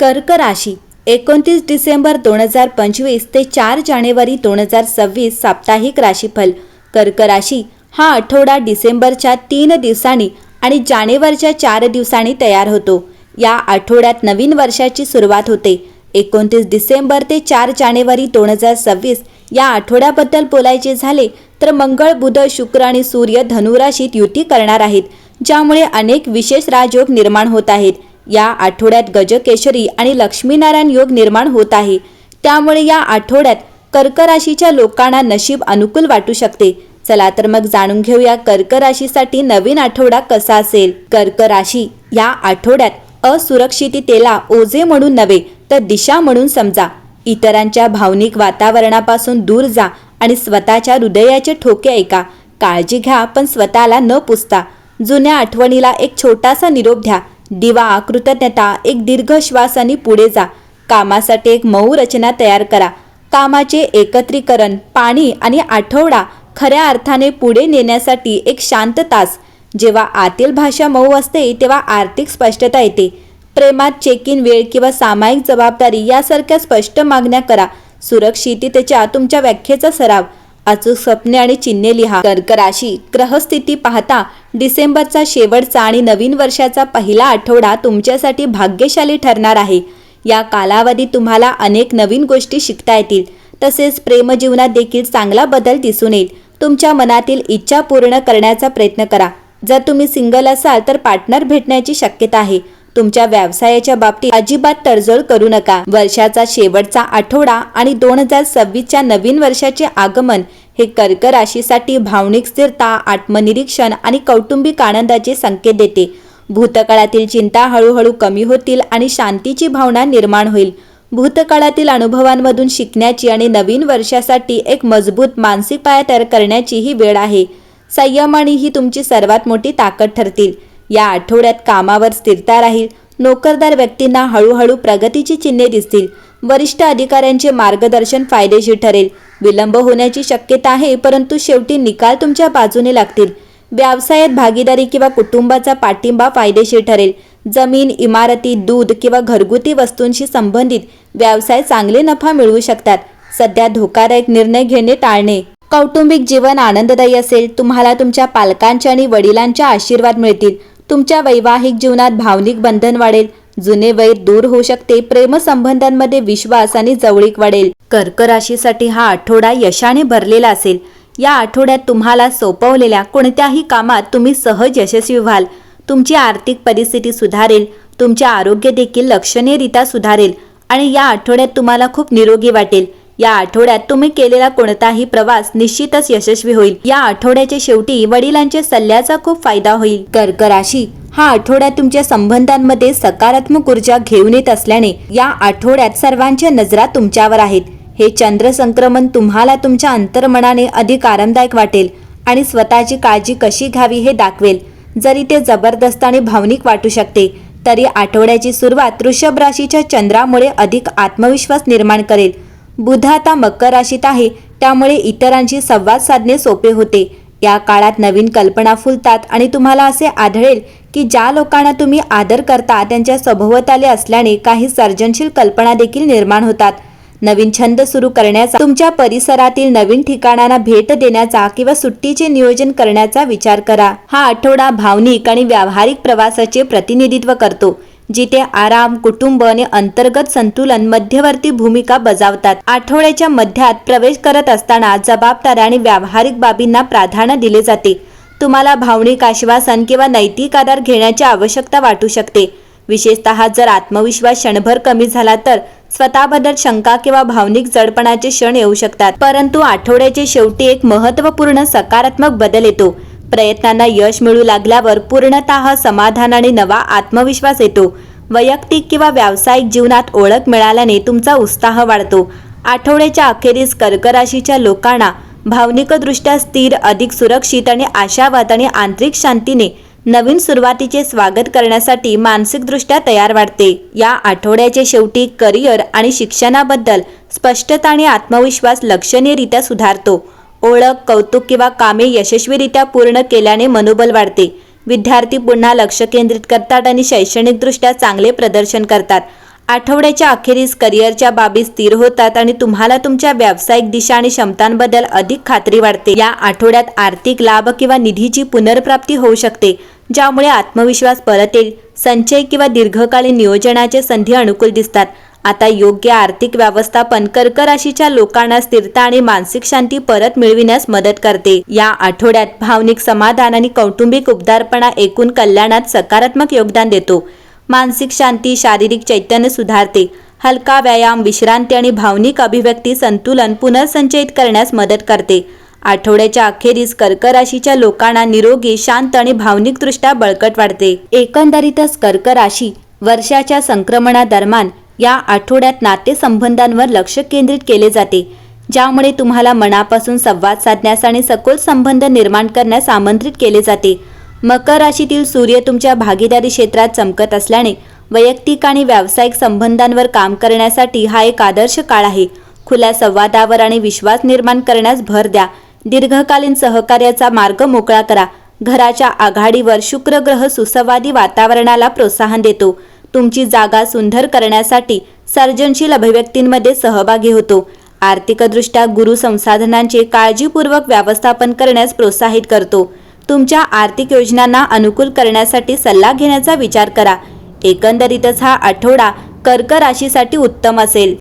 कर्क राशी एकोणतीस डिसेंबर दोन हजार पंचवीस ते चार जानेवारी दोन हजार सव्वीस साप्ताहिक राशीफल. कर्क राशी हा आठवडा डिसेंबरच्या तीन दिवसांनी आणि जानेवारीच्या चार दिवसांनी तयार होतो. या आठवड्यात नवीन वर्षाची सुरुवात होते. एकोणतीस डिसेंबर ते चार जानेवारी दोन हजार सव्वीस या आठवड्याबद्दल बोलायचे झाले तर मंगळ बुध शुक्र आणि सूर्य धनुराशीत युती करणार आहेत ज्यामुळे अनेक विशेष राजयोग निर्माण होत आहेत. या आठवड्यात गजकेशरी आणि लक्ष्मीनारायण योग निर्माण होत आहे. त्यामुळे या आठवड्यात कर्क राशीच्या लोकांना नशीब अनुकूल वाटू शकते. चला तर मग जाणून घेऊया कर्क राशीसाठी नवीन आठवडा कसा असेल. कर्क राशी या आठवड्यात असुरक्षिततेला ओझे म्हणून नव्हे तर दिशा म्हणून समजा. इतरांच्या भावनिक वातावरणापासून दूर जा आणि स्वतःच्या हृदयाचे ठोके ऐका. काळजी घ्या पण स्वतःला न पुसता. जुन्या आठवणीला एक छोटासा निरोप द्या. दिवा कृतज्ञता एक दीर्घ श्वास आणि पुढे जा. कामासाठी एक मऊ रचना तयार करा. कामाचे एकत्रीकरण पाणी आणि आठवडा खऱ्या अर्थाने पुढे नेण्यासाठी एक शांत तास. जेव्हा आतील भाषा मऊ असते तेव्हा आर्थिक स्पष्टता येते. प्रेमात चेक इन वेळ किंवा सामायिक जबाबदारी यासारख्या स्पष्ट मागण्या करा. सुरक्षिततेच्या तुमच्या व्याख्येचा सराव. अचूक स्वप्ने आणि चिन्हे लिहा. कर्क राशी ग्रहस्थिती पाहता डिसेंबरचा शेवटचा आणि नवीन वर्षाचा पहिला आठवडा तुमच्यासाठी भाग्यशाली ठरणार आहे. या कालावधीत तुम्हाला अनेक नवीन गोष्टी शिकता येतील. तसेच प्रेमजीवनात देखील चांगला बदल दिसून येईल. तुमच्या मनातील इच्छा पूर्ण करण्याचा प्रयत्न करा. जर तुम्ही सिंगल असाल तर पार्टनर भेटण्याची शक्यता आहे. तुमच्या व्यवसायाच्या बाबतीत अजिबात तडजोड करू नका. वर्षाचा शेवटचा आठवडा आणि दोन हजार सव्वीसच्या नवीन वर्षाचे आगमन हे कर्क राशीसाठी भावनिक स्थिरता आत्मनिरीक्षण आणि कौटुंबिक आनंदाचे संकेत देते. भूतकाळातील चिंता हळूहळू कमी होतील आणि शांतीची भावना निर्माण होईल. भूतकाळातील अनुभवांमधून शिकण्याची आणि नवीन वर्षासाठी एक मजबूत मानसिक पाया तयार करण्याची ही वेळ आहे. संयम आणि ही तुमची सर्वात मोठी ताकद ठरतील. या आठवड्यात कामावर स्थिरता राहील. नोकरदार व्यक्तींना हळूहळू प्रगतीची चिन्हे दिसतील. वरिष्ठ अधिकाऱ्यांचे मार्गदर्शन फायदेशीर ठरेल. विलंब होण्याची शक्यता आहे परंतु शेवटी निकाल तुमच्या बाजूने लागतील. व्यवसायात भागीदारी किंवा कुटुंबाचा पाठिंबा फायदेशीर ठरेल. जमीन इमारती दूध किंवा घरगुती वस्तूंशी संबंधित व्यवसाय चांगले नफा मिळवू शकतात. सध्या धोकादायक निर्णय घेणे टाळणे. कौटुंबिक जीवन आनंददायी असेल. तुम्हाला तुमच्या पालकांचे आणि वडिलांचे आशीर्वाद मिळतील. तुमच्या वैवाहिक जीवनात भावनिक बंधन वाढेल. जुने वैर दूर होऊ शकते. प्रेमसंबंधांमध्ये विश्वास आणि जवळीक वाढेल. कर्क राशीसाठी हा आठवडा यशाने भरलेला असेल. या आठवड्यात तुम्हाला सोपवलेल्या कोणत्याही कामात तुम्ही सहज यशस्वी व्हाल. तुमची आर्थिक परिस्थिती सुधारेल. तुमचे आरोग्य देखील लक्षणीयरित्या सुधारेल. आणि या आठवड्यात तुम्हाला खूप निरोगी वाटेल. या आठवड्यात तुम्ही केलेला कोणताही प्रवास निश्चितच यशस्वी होईल. या आठवड्याच्या शेवटी वडिलांच्या सल्ल्याचा खूप फायदा होईल. कर्क राशी हा आठवड्यात तुमच्या संबंधांमध्ये सकारात्मक ऊर्जा घेऊन येत असल्याने या आठवड्यात सर्वांच्या नजरा तुमच्यावर आहेत. हे चंद्र संक्रमण तुम्हाला तुमच्या अंतर्मनाने अधिक आरामदायक वाटेल आणि स्वतःची काळजी कशी घ्यावी हे दाखवेल. जरी ते जबरदस्त आणि भावनिक वाटू शकते तरी आठवड्याची सुरुवात वृषभ राशीच्या चंद्रामुळे अधिक आत्मविश्वास निर्माण करेल. बुध आता मकर राशीत आहे. त्यामुळे इतरांशी संवाद साधणे सोपे होते. या काळात नवीन कल्पना फुलतात आणि तुम्हाला असे आढळेल की ज्या लोकांना तुम्ही आदर करता त्यांच्या सभोवताली असल्याने काही सर्जनशील कल्पना देखील निर्माण होतात. नवीन छंद सुरू करण्याचा तुमच्या परिसरातील नवीन ठिकाणांना भेट देण्याचा किंवा सुट्टीचे नियोजन करण्याचा विचार करा. हा आठवडा भावनिक आणि व्यावहारिक प्रवासाचे प्रतिनिधित्व करतो. जिथे आराम कुटुंब आणि अंतर्गत संतुलन मध्यवर्ती भूमिका बजावतात. आठवड्याच्या मध्यात प्रवेश करत असताना जबाबदाऱ्या आणि व्यावहारिक बाबींना प्राधान्य दिले जाते. तुम्हाला भावनिक आश्वासन किंवा नैतिक आधार घेण्याची आवश्यकता वाटू शकते. विशेषतः जर आत्मविश्वास क्षणभर कमी झाला तर स्वतःबद्दल शंका किंवा भावनिक जडपणाचे क्षण येऊ शकतात. परंतु आठवड्याच्या शेवटी एक महत्त्वपूर्ण सकारात्मक बदल येतो. प्रयत्नांना यश मिळू लागल्यावर पूर्णतः समाधान आणि नवा आत्मविश्वास येतो. वैयक्तिक किंवा व्यावसायिक जीवनात ओळख मिळाल्याने तुमचा उत्साह वाढतो. आठवड्याच्या अखेरीस कर्क राशीच्या लोकांना भावनिकदृष्ट्या स्थिर अधिक सुरक्षित आणि आशावाद आणि आंतरिक शांतीने नवीन सुरुवातीचे स्वागत करण्यासाठी मानसिकदृष्ट्या तयार वाटते या आठवड्याचे शेवटी करिअर आणि शिक्षणाबद्दल स्पष्टता आणि आत्मविश्वास लक्षणीयरित्या सुधारतो. ओळख कौतुक किंवा कामे यशस्वीरित्या पूर्ण केल्याने मनोबल वाढते. विद्यार्थी पुन्हा लक्ष केंद्रित करतात आणि शैक्षणिकदृष्ट्या चांगले प्रदर्शन करतात. आठवड्याच्या अखेरीस करिअरच्या बाबी स्थिर होतात आणि तुम्हाला तुमच्या व्यावसायिक दिशा आणि क्षमतांबद्दल अधिक खात्री वाढते या आठवड्यात आर्थिक लाभ किंवा निधीची पुनर्प्राप्ती होऊ शकते ज्यामुळे आत्मविश्वास परत येईल. संचय किंवा दीर्घकालीन नियोजनाचे संधी अनुकूल दिसतात. आता योग्य आर्थिक व्यवस्थापन कर्क राशीच्या लोकांना स्थिरता आणि मानसिक शांती परत मिळविण्यास मदत करते. या आठवड्यात भावनिक समाधान आणि कौटुंबिक उबदारपणा एकूण कल्याणात सकारात्मक योगदान देतो. मानसिक शांती शारीरिक चैतन्य सुधारते. हलका व्यायाम विश्रांती आणि भावनिक अभिव्यक्ती संतुलन पुनर्संचयित करण्यास मदत करते. आठवड्याच्या अखेरीस कर्क राशीच्या लोकांना निरोगी शांत आणि भावनिकदृष्ट्या बळकट वाढते. एकंदरीतच कर्क राशी वर्षाच्या संक्रमणादरम्यान या आठवड्यात नातेसंबंधांवर लक्ष केंद्रित केले जाते ज्यामुळे तुम्हाला मनापासून संवाद साधण्यास आणि सखोल संबंध निर्माण करण्यास आमंत्रित केले जाते. मकर राशीतील सूर्य तुमच्या भागीदारी क्षेत्रात चमकत असल्याने वैयक्तिक आणि व्यावसायिक संबंधांवर काम करण्यासाठी हा एक आदर्श काळ आहे. खुल्या संवादावर आणि विश्वास निर्माण करण्यास भर द्या. दीर्घकालीन सहकार्याचा मार्ग मोकळा करा. घराच्या आघाडीवर शुक्र ग्रह सुसंवादी वातावरणाला प्रोत्साहन देतो. तुमची जागा सुंदर करण्यासाठी सर्जनशील अभिव्यक्तींमध्ये सहभागी होतो. आर्थिकदृष्ट्या गुरु संसाधनांचे काळजीपूर्वक व्यवस्थापन करण्यास प्रोत्साहित करतो. तुमच्या आर्थिक योजनांना अनुकूल करण्यासाठी सल्ला घेण्याचा विचार करा. एकंदरीतच हा आठवडा कर्क राशीसाठी उत्तम असेल.